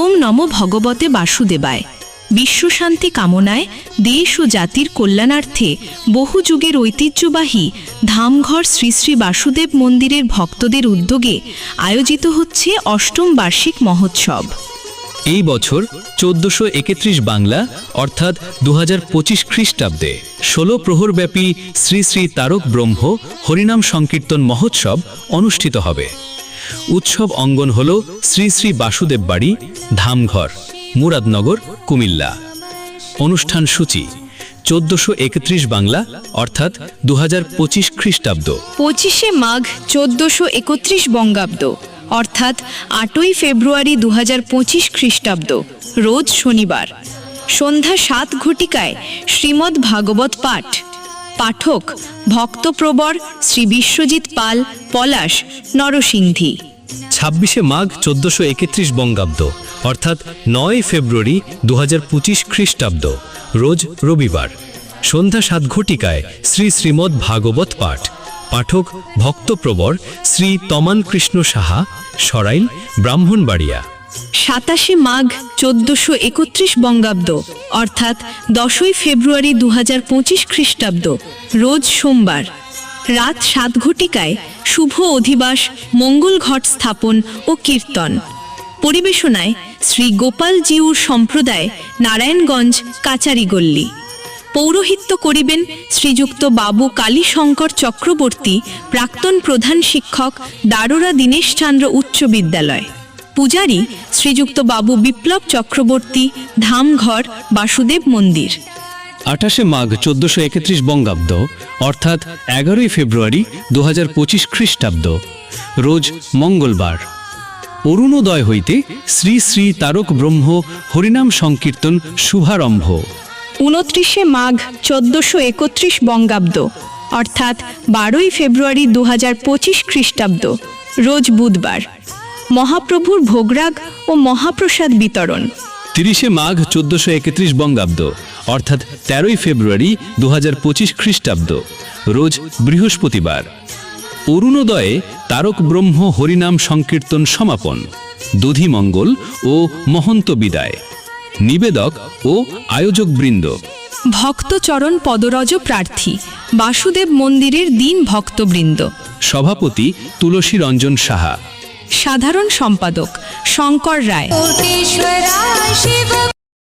ওম নম ভগবতে বাসুদেবায়। বিশ্বশান্তি কামনায় দেশ ও জাতির কল্যাণার্থে বহু যুগের ঐতিহ্যবাহী ধামঘর শ্রী শ্রী বাসুদেব মন্দিরের ভক্তদের উদ্যোগে আয়োজিত হচ্ছে অষ্টম বার্ষিক মহোৎসব। এই বছর চোদ্দশো একত্রিশ বাংলা, অর্থাৎ দু খ্রিস্টাব্দে ষোলো প্রহরব্যাপী শ্রী শ্রী তারক ব্রহ্ম হরিনাম সংকীর্তন মহোৎসব অনুষ্ঠিত হবে। উৎসব অঙ্গন হল শ্রী শ্রী বাসুদেব বাড়ি, ধামঘর, মুরাদনগর, কুমিল্লা। অনুষ্ঠান সূচি, চোদ্দশো একত্রিশ বাংলা, অর্থাৎ দু হাজার পঁচিশ খ্রিস্টাব্দ। পঁচিশে মাঘ, চোদ্দশো একত্রিশ বঙ্গাব্দ, অর্থাৎ আটই ফেব্রুয়ারি দু হাজার পঁচিশ খ্রিস্টাব্দ, রোজ শনিবার। সন্ধ্যা সাত ঘটিকায় শ্রীমদ্ ভাগবত পাঠ। পাঠক ভক্তপ্রবর শ্রী বিশ্বজিৎ পাল, পলাশ, নরসিংধী। ছাব্বিশে মাঘ চোদ্দশো একত্রিশ বঙ্গাব্দ, অর্থাৎ নয় ফেব্রুয়ারি দু পঁচিশ খ্রিস্টাব্দ, রোজ রবিবার। সন্ধ্যা সাত ঘটিকায় শ্রী শ্রীমদ্ ভাগবত পাঠ। পাঠক ভক্তপ্রবর শ্রী তমান কৃষ্ণ সাহা, সরাইল, ব্রাহ্মণবাড়িয়া। সাতাশে মাঘ চোদ্দশো একত্রিশ বঙ্গাব্দ, অর্থাৎ দশই ফেব্রুয়ারি দু হাজার পঁচিশ খ্রিস্টাব্দ, রোজ সোমবার। রাত সাত ঘটিকায় শুভ অধিবাস, মঙ্গল ঘট স্থাপন ও কীর্তন। পরিবেশনায় শ্রী গোপাল জিউর সম্প্রদায় নারায়ণগঞ্জ কাচারিগল্লি। পৌরোহিত্য করিবেন শ্রীযুক্ত বাবু কালীশঙ্কর চক্রবর্তী, প্রাক্তন প্রধান শিক্ষক দারোরা দীনেশচন্দ্র উচ্চ বিদ্যালয়। পূজারী শ্রীযুক্ত বাবু বিপ্লব চক্রবর্তী ধামঘর বাসুদেব মন্দির। আঠাশে মাঘ চোদ্দশো একত্রিশ বঙ্গাব্দ অর্থাৎ এগারোই ফেব্রুয়ারি দু হাজার পঁচিশ খ্রিস্টাব্দ রোজ মঙ্গলবার। অরুণোদয় হইতে শ্রী শ্রী তারক ব্রহ্ম হরিনাম সংকীর্তন শুভারম্ভ। উনত্রিশে মাঘ চোদ্দশো একত্রিশ বঙ্গাব্দ অর্থাৎ বারোই ফেব্রুয়ারি দু হাজার পঁচিশ খ্রিস্টাব্দ রোজ বুধবার। মহাপ্রভুর ভোগরাগ ও মহাপ্রসাদ বিতরণ। তিরিশে মাঘ চোদ্দশো একত্রিশ বঙ্গাব্দ অর্থাৎ তেরোই ফেব্রুয়ারি দু পঁচিশ খ্রিস্টাব্দ রোজ বৃহস্পতিবার। অরুণোদয়ে তারক ব্রহ্ম হরিনাম সংকীর্তন সমাপন দধিমঙ্গল ও মহন্ত বিদায় নিবেদক ও আয়োজকবৃন্দ ভক্তচরণ পদরজ প্রার্থী বাসুদেব মন্দিরের দিন ভক্তবৃন্দ। সভাপতি তুলসী রঞ্জন সাহা। সাধারণ সম্পাদক শঙ্কর রায়।